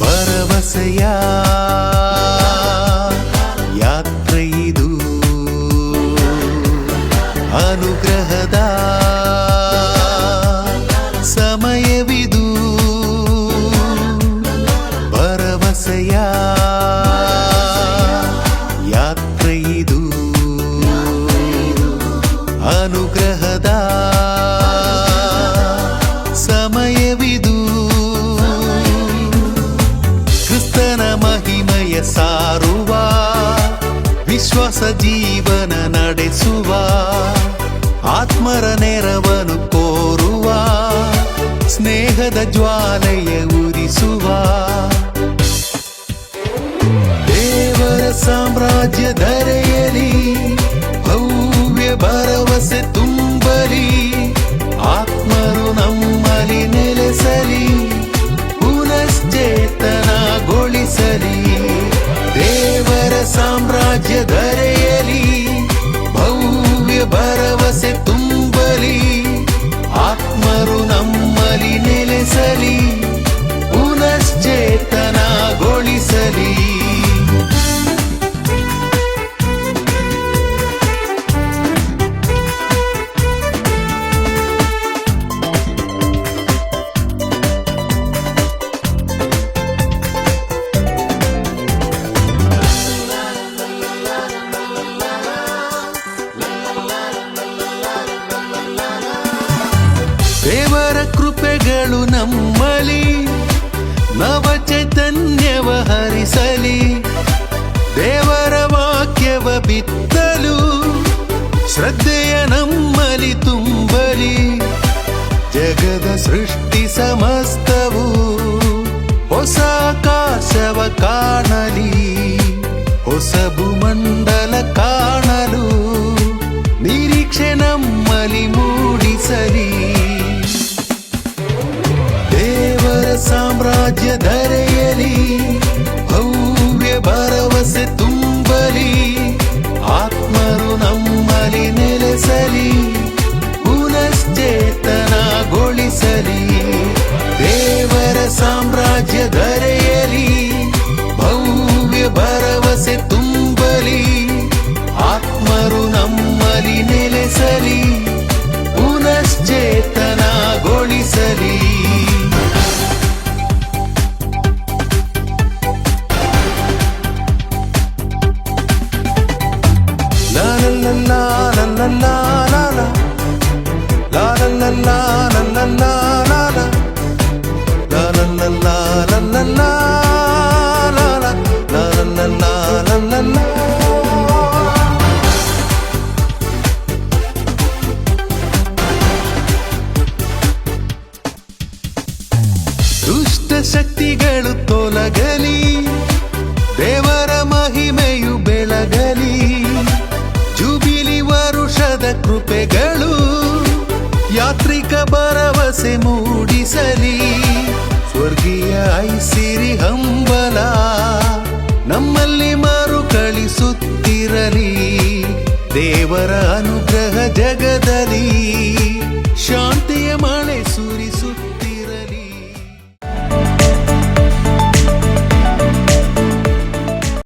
பரவசையா யாத்திரை இது. அனுகிர ಅನುಗ್ರಹದ ಸಮಯವಿದು. ಕ್ರಿಸ್ತನ ಮಹಿಮಯ ಸಾರುವ ವಿಶ್ವಾಸ ಜೀವನ ನಡೆಸುವ ಆತ್ಮರ ನೆರವನು ಕೋರುವ ಸ್ನೇಹದ ಜ್ವಾಲೆಯ ಉರಿಸುವ bust it ಕೃಪೆಗಳು ನಮ್ಮಲಿ ನವ ಚೈತನ್ಯವ ಹರಿಸಲಿ, ದೇವರ ವಾಕ್ಯವ ಬಿತ್ತಲು, ಶ್ರದ್ಧೆಯ ನಮ್ಮಲಿ ತುಂಬಲಿ, ಜಗದ ಸೃಷ್ಟಿ ಸಮಸ್ತವು ಹೊಸ ಕಾಣಲಿ, ಹೊಸಬು ಭೂಮಂಡಲ ಭರವಸೆ ತುಂಬಲಿ ಆತ್ಮರು ನಮ್ಮಲಿ ನೆಲೆಸಲಿ ಪುನಶ್ಚೇತನಗೊಳಿಸಲಿ La la la la la la la la la La la la la la la la la la La la la la la la la la ಕಷ್ಟಗಳು ತೊಲಗಲಿ, ದೇವರ ಮಹಿಮೆಯು ಬೆಳಗಲಿ. ಜುಬಿಲಿ ವರುಷದ ಕೃಪೆಗಳು ಯಾತ್ರಿಕ ಭರವಸೆ ಮೂಡಿಸಲಿ. ಸ್ವರ್ಗೀಯ ಐಸಿರಿ ಹಂಬಲ ನಮ್ಮಲ್ಲಿ ಮರುಕಳಿಸುತ್ತಿರಲಿ. ದೇವರ ಅನುಗ್ರಹ ಜಗದಲ್ಲಿ ಶಾಂತಿಯ ಮಳೆ ಸುರಿಸುತ್ತ